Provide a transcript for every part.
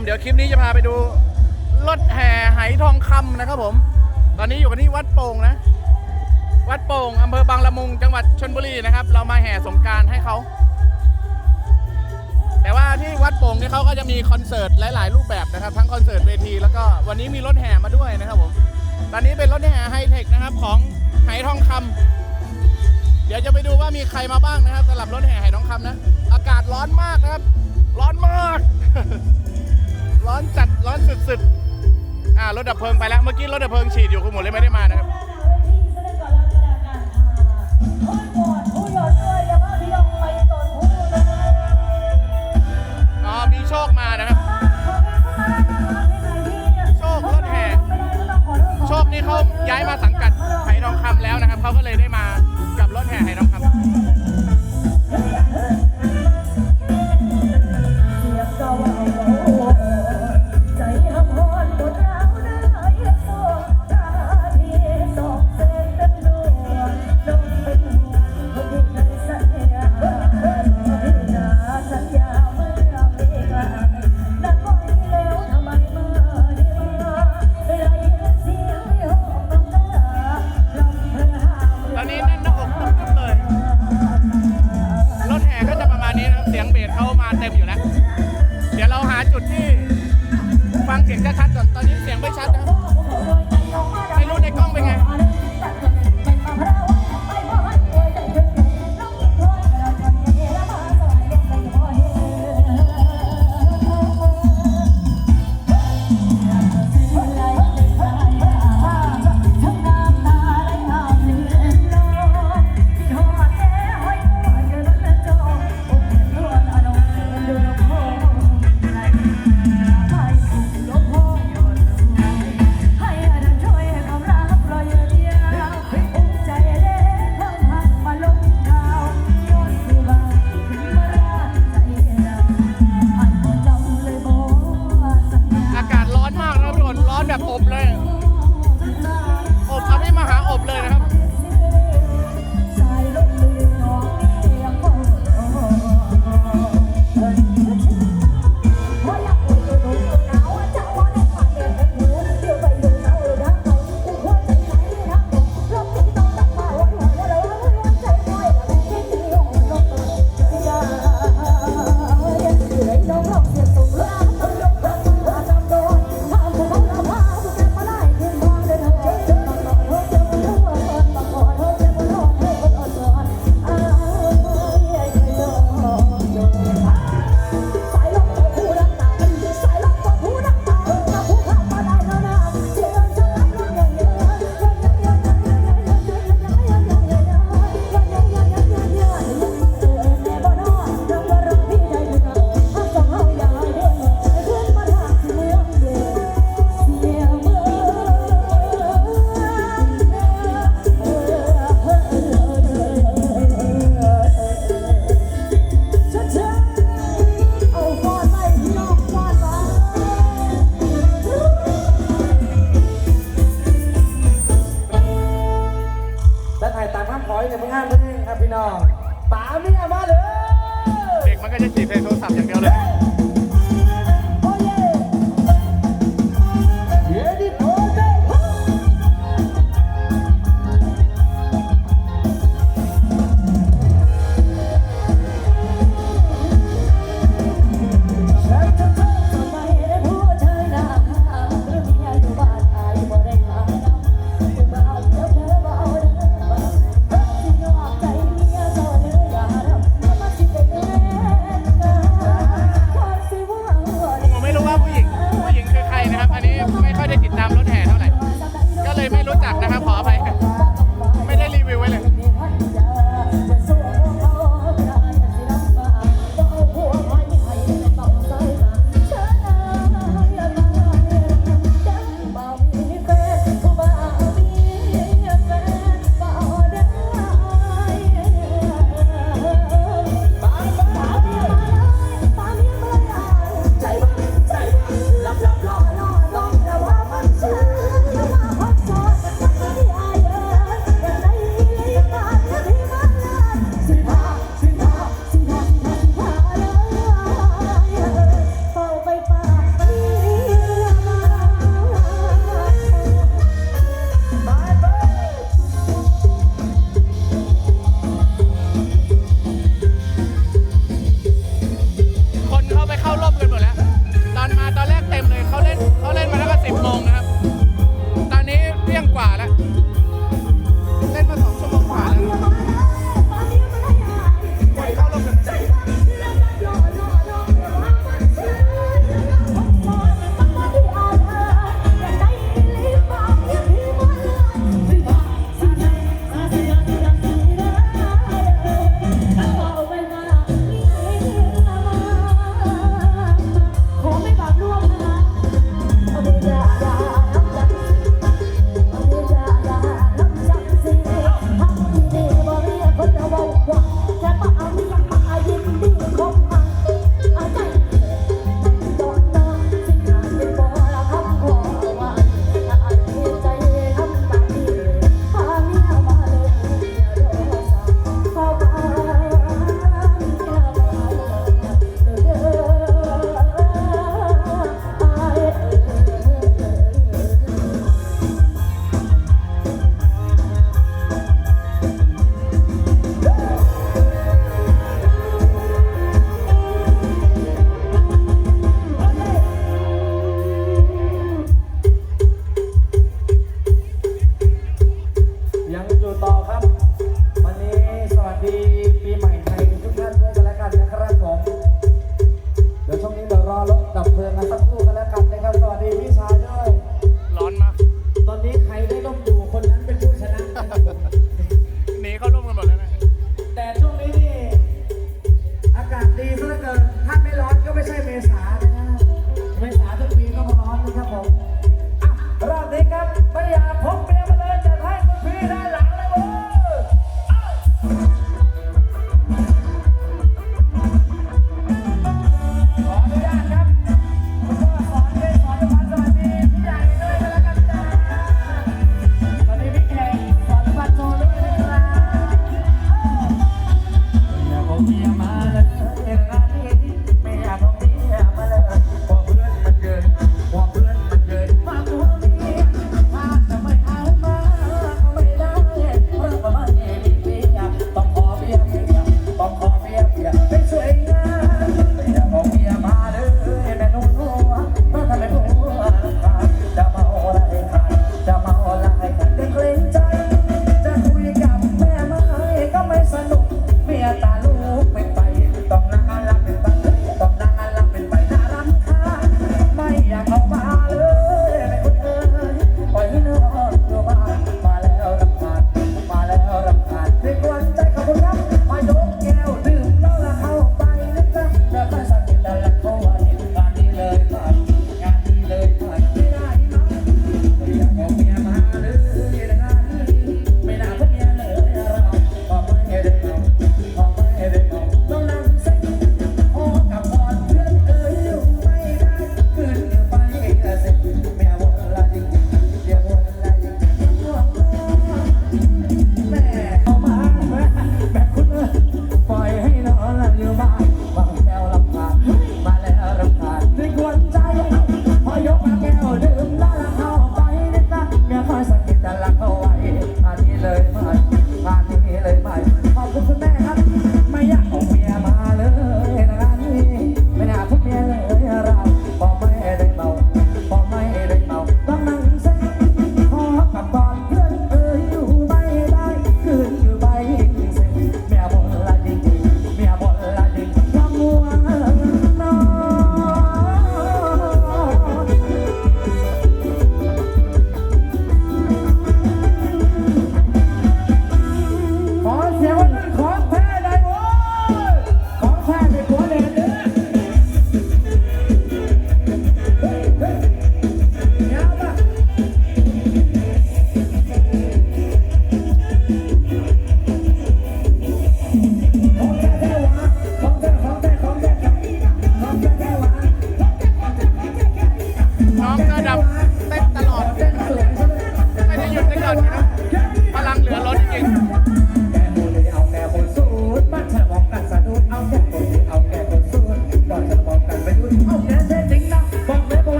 มเดี๋ยวคลิปนี้จะพาไปดูรถแห่ไหทองคำนะครับผม ตอนนี้อยู่กันที่วัดโป่งนะ วัดโป่งอำเภอบางละมุง จังหวัดชนบุรีนะครับ เรามาแห่สงการให้เขา แต่ว่าที่วัดโป่งเนี่ยเขาก็จะมีคอนเสิร์ตหลาย ๆ รูปแบบนะครับ ทั้งคอนเสิร์ตเวที แล้วก็วันนี้มีรถแห่มาด้วยนะครับผม ตอนนี้เป็นรถแห่ไฮเทคนะครับของไหทองคำเดี๋ยวจะไปดูว่ามีใครมาบ้างนะครับสำหรับรถแห่ไหทองคำนะ อากาศร้อนมากนะครับ ร้อนมาก ร้อนจัดร้อนสุดๆอ่ารถดับเพลิงไปแล้วเมื่อกี้รถดับเพลิงฉีดอยู่คุณหมดเลยไม่ได้มานะครับอ๋อมีโชคมานะครับ โชครถแห่โชคนี่เขาย้ายมาสังกัดไหทองคำแล้วนะครับเขาก็เลยได้มากับรถแห่ไหทองคำ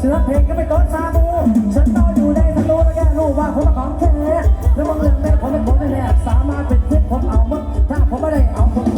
ศิลเพลงก็ไป็ต้นซาบูฉันโตอยู่ในทะลุและแกรู้ว่าผมของแค่แล้วมึงเรื่องแม่ผมเป็นผมแน่สามารถเป็นเพื่อนผมเอามั้งถ้าผมไม่ได้เอาผม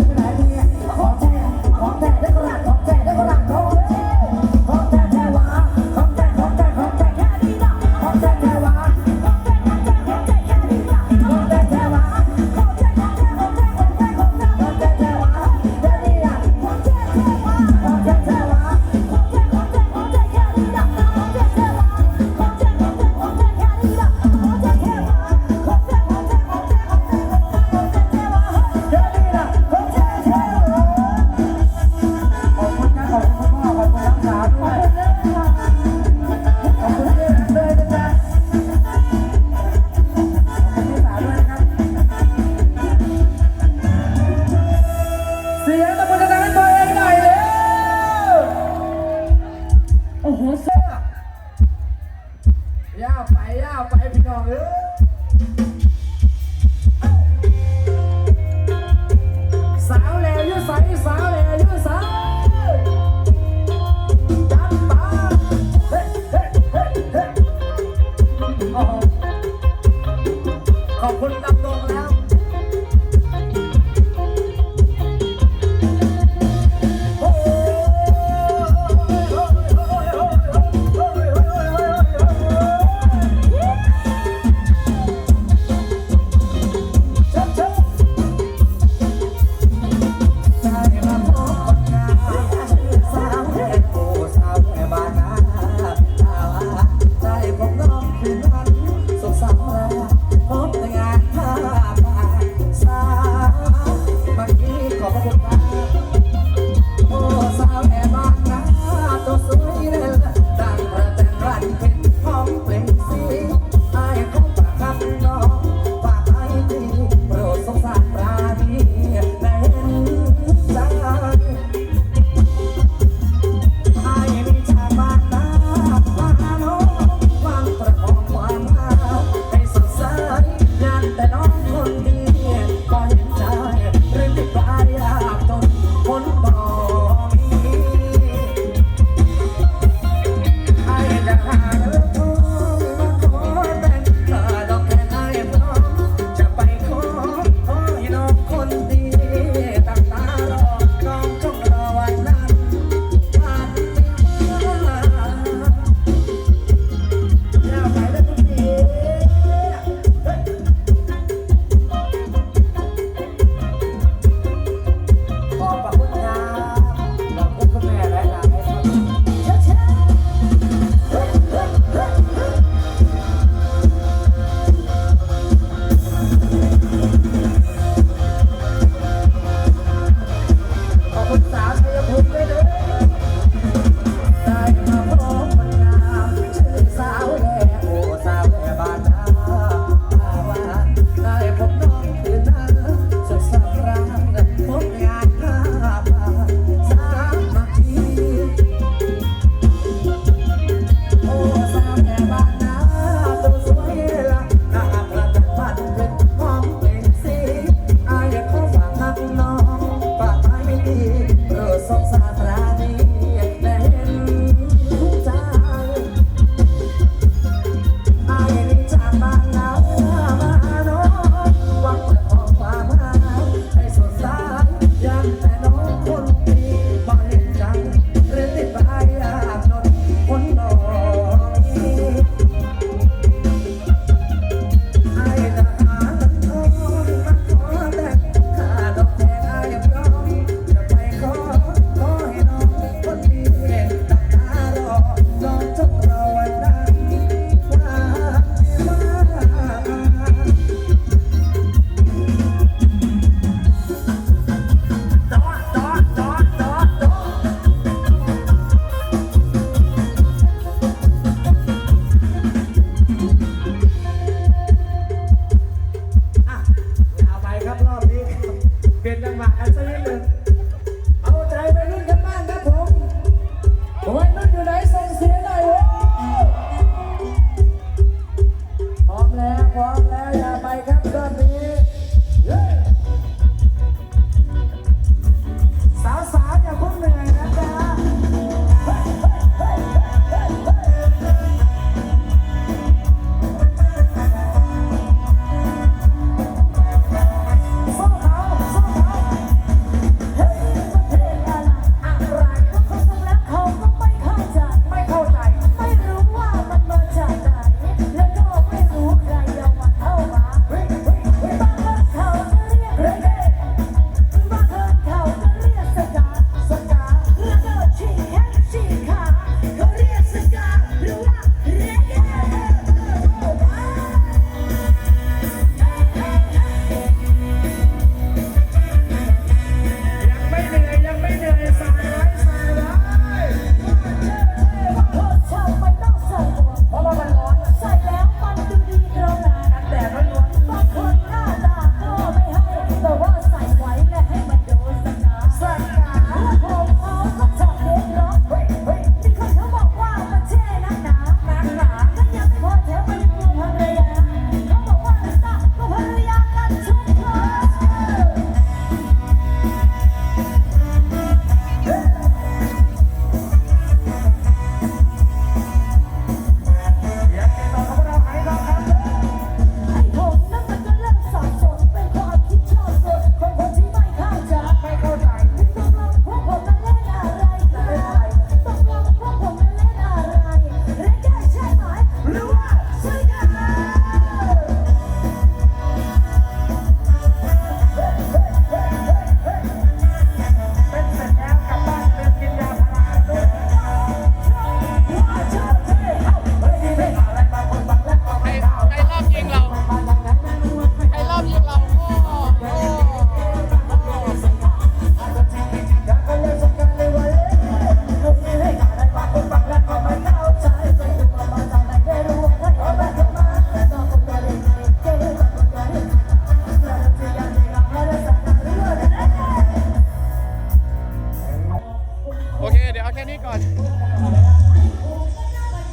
ความแล้ว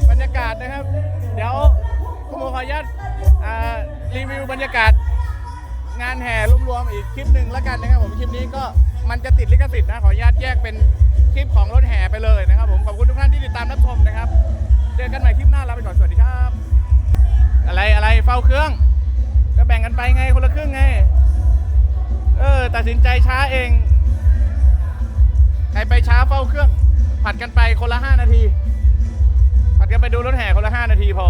บรรยากาศนะครับ เดี๋ยวคุณโมขอยัดรีวิวบรรยากาศ งานแห่รวมๆอีกคลิปหนึ่งแล้วกันนะครับผมคลิปนี้ก็มันจะติดลิขสิทธิ์นะขออนุญาตแยกเป็นคลิปของรถแห่ไปเลยนะครับผมขอบคุณทุกท่านที่ติดตามรับชมนะครับเจอกันใหม่คลิปหน้าลาไปก่อนสวัสดีครับ อะไรอะไรเฝ้าเครื่อง ก็แบ่งกันไปไงคนละครึ่งไง เออตัดสินใจช้าเอง ใครไปช้าเฝ้าเครื่อง ผัดกันไปคนละ 5 นาที ผัดกันไปดูรถแห่คนละ 5 นาทีพอ